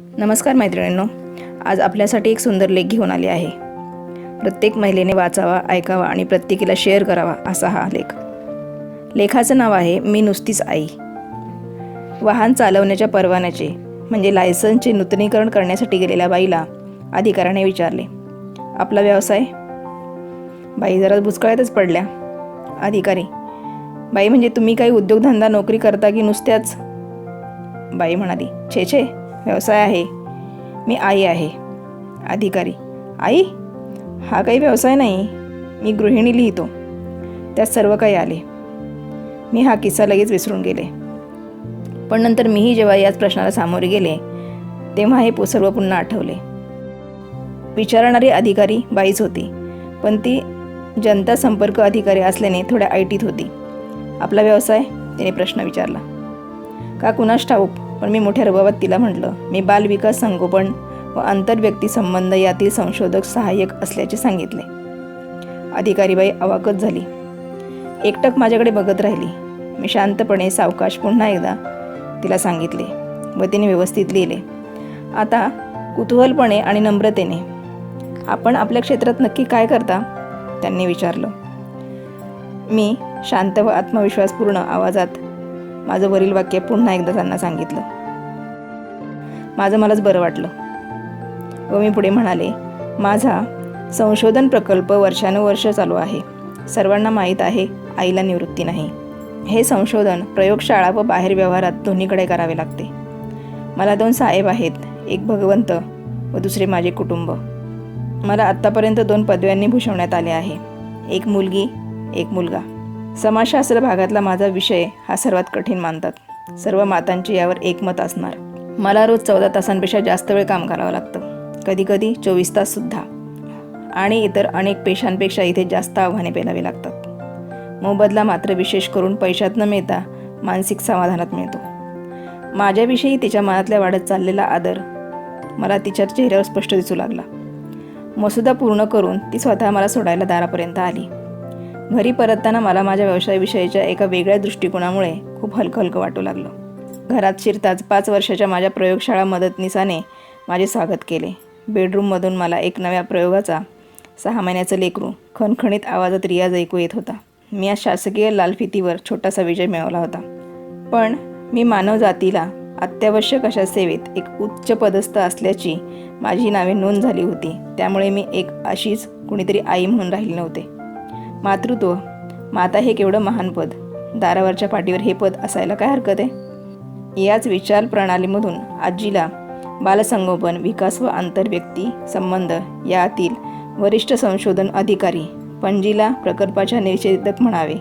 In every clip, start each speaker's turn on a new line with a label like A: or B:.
A: नमस्कार मैत्रिणींनो आज आपल्यासाठी एक सुंदर लेख घेऊन आले आहे. प्रत्येक महिलेने वाचावा ऐकावा आणि प्रत्येकीला शेअर करावा असा हा लेख. लेखाचं नाव आहे मी नुसतीच आई. वाहन चालवण्याच्या परवान्याचे म्हणजे लायसन्सचे नूतनीकरण करण्यासाठी गेलेल्या बाईला अधिकाऱ्याने विचारले. आपला व्यवसाय? बाई जरा भुसकळ्यातच पडल्या. अधिकारी बाई म्हणजे तुम्ही काही उद्योगधंदा नोकरी करता की नुसत्याच? बाई म्हणाली छे छे. व्यवसाय आहे. मी आई आहे. अधिकारी. आई हा काही व्यवसाय नाही. मी गृहिणी लिहितो. त्यात सर्व काही आले. मी हा किस्सा लगेच विसरून गेले. पण नंतर मीही जेव्हा याच प्रश्नाला सामोरे गेले तेव्हा हे सर्व पुन्हा आठवले. विचारणारी अधिकारी बाईच होती पण ती जनता संपर्क अधिकारी असल्याने थोड्या ऐटीत होती. आपला व्यवसाय? तिने प्रश्न विचारला. का कुणास ठाऊक? पण मी मोठ्या रुबाबात तिला म्हटलं मी बालविकास संगोपन व आंतरव्यक्ती संबंध यातील संशोधक सहाय्यक असल्याचे सांगितले. अधिकारीबाई अवाकच झाली. एकटक माझ्याकडे बघत राहिली. मी शांतपणे सावकाश पुन्हा एकदा तिला सांगितले व तिने व्यवस्थित लिहिले. आता कुतूहलपणे आणि नम्रतेने आपण आपल्या क्षेत्रात नक्की काय करता? त्यांनी विचारलं. मी शांत व आत्मविश्वासपूर्ण आवाजात माझं वरील वाक्य पुन्हा एकदा त्यांना सांगितलं. माझं मलाच बरं वाटलं. व मी पुढे म्हणाले माझा संशोधन प्रकल्प वर्षानुवर्ष चालू आहे. सर्वांना माहीत आहे आईला निवृत्ती नाही. हे संशोधन प्रयोगशाळा व बाहेर व्यवहारात दोन्हीकडे करावे लागते. मला दोन साहेब आहेत एक भगवंत व दुसरे माझे कुटुंब. मला आत्तापर्यंत दोन पदव्यांनी भूषवण्यात आले आहे. एक मुलगी एक मुलगा. समाजशास्त्र भागातला माझा विषय हा सर्वात कठीण मानतात. सर्व मातांचे यावर एकमत असणार. मला रोज चौदा तासांपेक्षा जास्त वेळ काम करावं लागतं. कधीकधी चोवीस ताससुद्धा आणि इतर अनेक पेशांपेक्षा इथे जास्त आव्हाने पेलावी लागतात. मोबदला मात्र विशेष करून पैशात न मिळता मानसिक समाधानात मिळतो. माझ्याविषयी तिच्या मनातल्या वाढत चाललेला आदर मला तिच्या चेहऱ्यावर स्पष्ट दिसू लागला. मसुदा पूर्ण करून ती स्वतः मला सोडायला दारापर्यंत आली. घरी परतताना मला माझ्या व्यवसायाविषयीच्या एका वेगळ्या दृष्टिकोनामुळे खूप हलकं हलकं वाटू लागलं. घरात शिरताच पाच वर्षाच्या माझ्या प्रयोगशाळा मदतनीसाने माझे स्वागत केले. बेडरूममधून मला एक नव्या प्रयोगाचा सहा महिन्याचं लेकरू खणखणीत आवाजात रियाज ऐकू येत होता. मी आज शासकीय लालफितीवर छोटासा विजय मिळवला होता. पण मी मानवजातीला अत्यावश्यक अशा सेवेत एक उच्च पदस्थ असल्याची माझी नावे नोंद झाली होती. त्यामुळे मी एक अशीच कुणीतरी आई म्हणून राहिली नव्हते. मातृत्व. माता हे केवढं महान पद. दारावरच्या पाठीवर हे पद असायला काय हरकत आहे? याच विचार प्रणालीमधून आजीला बालसंगोपन विकास व आंतरव्यक्ती संबंध यातील वरिष्ठ संशोधन अधिकारी पणजीला प्रकल्पाच्या निषेधक म्हणावे.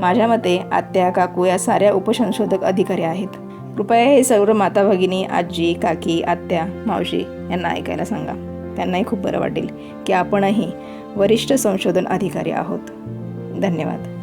A: माझ्या मते आत्या काकू या साऱ्या उपसंशोधक अधिकारी आहेत. कृपया हे सर्व माता भगिनी आजी काकी आत्या मावशी यांना ऐकायला सांगा. त्यांनाही खूप बरं वाटेल की आपणही वरिष्ठ संशोधन अधिकारी आहोत. धन्यवाद.